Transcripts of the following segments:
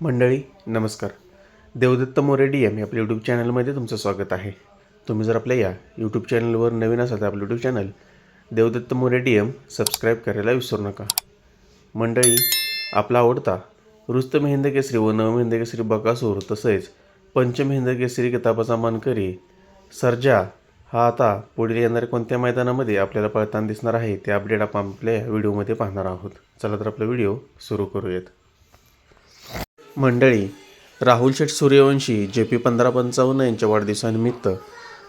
मंडळी नमस्कार. Devdatta More D M आपल्या यूट्यूब चॅनलमध्ये तुमचं स्वागत आहे. तुम्ही जर आपल्या या यूट्यूब चॅनलवर नवीन असाल तर आपलं YouTube channel Devdatta More D M subscribe करायला विसरू नका. मंडळी आपला आवडता रुस्तम हिंद केसरी व नवम केसरी बकासूर तसेच पंचम केसरी किताबाचा मानकरी सर्जा हा आता पुढील येणाऱ्या कोणत्या मैदानामध्ये आपल्याला पळताना दिसणार आहे ते अपडेट आपण आपल्या व्हिडिओमध्ये पाहणार आहोत. चला तर आपला व्हिडिओ सुरू करूयात. मंडळी राहुल शेठ सूर्यवंशी जे पी पंधरा पंचावन्न यांच्या वाढदिवसानिमित्त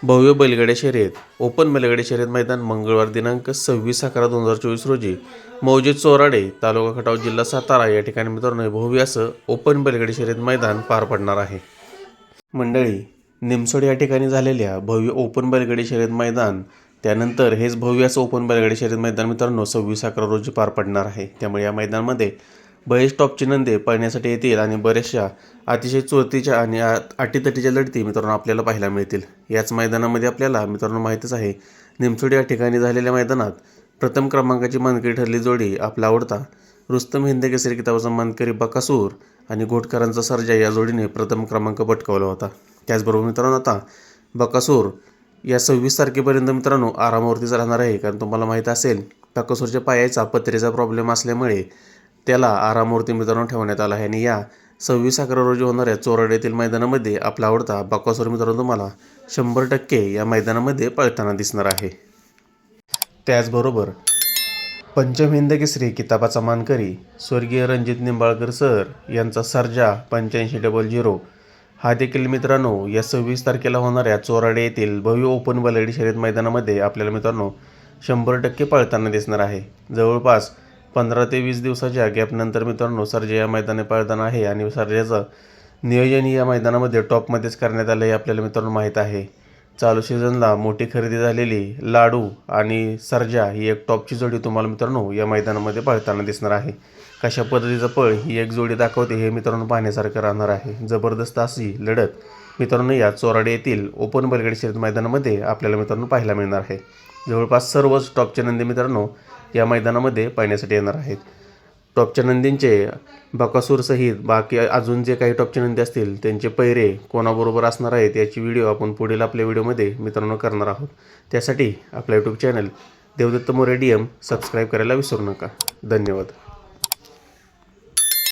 भव्य बैलगडे शर्यत ओपन बैलगाडी शर्यत मैदान मंगळवार दिनांक सव्वीस अकरा दोन हजार चोवीस रोजी मौजे चोराडे तालुका खटाव जिल्हा सातारा या ठिकाणी मित्रांनो भव्य असं ओपन बैलगाडी शर्यत मैदान पार पडणार आहे. मंडळी निमसोड या ठिकाणी झालेल्या भव्य ओपन बैलगाडी शर्यत मैदान त्यानंतर हेच भव्य असं ओपन बैलगाडी शर्यत मैदान मित्रांनो सव्वीस अकरा रोजी पार पडणार आहे. त्यामुळे या मैदानामध्ये बरेच नंदे पाहण्यासाठी येतील आणि बऱ्याचशा अतिशय चोरतीच्या आणि आ- अटीतटीच्या लढती मित्रांनो आपल्याला पाहायला मिळतील. याच मैदानामध्ये आपल्याला मित्रांनो माहीतच आहे निमसोड या ठिकाणी झालेल्या मैदानात प्रथम क्रमांकाची मानकरी ठरली जोडी आपला आवडता. रुस्तम हिंदे केसरी किताबाचा मानकरी बकासूर आणि घोटकरांचा सर्जा या जोडीने प्रथम क्रमांक पटकावला होता. त्याचबरोबर मित्रांनो आता बकासूर या सव्वीस तारखेपर्यंत मित्रांनो आरामावरतीच राहणार आहे. कारण तुम्हाला माहीत असेल बकासूरच्या पायाचा पत्रेचा प्रॉब्लेम असल्यामुळे त्याला आरामूर्ती मित्रांनो ठेवण्यात आला आहे. आणि या सव्वीस अकरा रोजी होणाऱ्या चोराड येथील मैदानामध्ये आपला आवडता बकासूर मित्रांनो तुम्हाला शंभर टक्के या मैदानामध्ये पळताना दिसणार आहे. त्याचबरोबर पंचमहिंद केसरी किताबाचा मानकरी स्वर्गीय रणजित निंबाळकर सर यांचा सर्जा पंच्याऐंशी डबल झिरो हा देखील मित्रांनो या सव्वीस तारखेला होणाऱ्या चोराडे येथील भव्य ओपन बलडी शर्यत मैदानामध्ये आपल्याला मित्रांनो शंभर टक्के पळताना दिसणार आहे. जवळपास पंधरा ते वीस दिवसाच्या गॅपनंतर मित्रांनो सर्जा या मैदाने पळताना आहे आणि सर्जेचं नियोजन या मैदानामध्ये टॉपमध्येच करण्यात आलं हे आपल्याला मित्रांनो माहीत आहे. चालू सीझनला मोठी खरेदी झालेली लाडू आणि सर्जा ही एक टॉपची जोडी तुम्हाला मित्रांनो या मैदानामध्ये पळताना दिसणार आहे. कशा पद्धतीचं पळ ही एक जोडी दाखवते हे मित्रांनो पाहण्यासारखं राहणार आहे. जबरदस्त अशी लढत मित्रांनो या चोराडे येथील ओपन बलगडी शर्यत मैदानामध्ये आपल्याला मित्रांनो पाहायला मिळणार आहे. जवळपास सर्वच टॉपचे नंदी मित्रांनो या मैदानामध्ये पाहण्यासाठी येणार आहेत. टॉपच्या नंदींचे बकासूरसहित बाकी अजून जे काही टॉपचे नंदी असतील त्यांचे पैरे कोणाबरोबर असणार आहेत याची व्हिडिओ आपण पुढील आपल्या व्हिडिओमध्ये मित्रांनो करणार आहोत. त्यासाठी आपला यूट्यूब चॅनल देवदत्त मोरेडियम सबस्क्राईब करायला विसरू नका. धन्यवाद.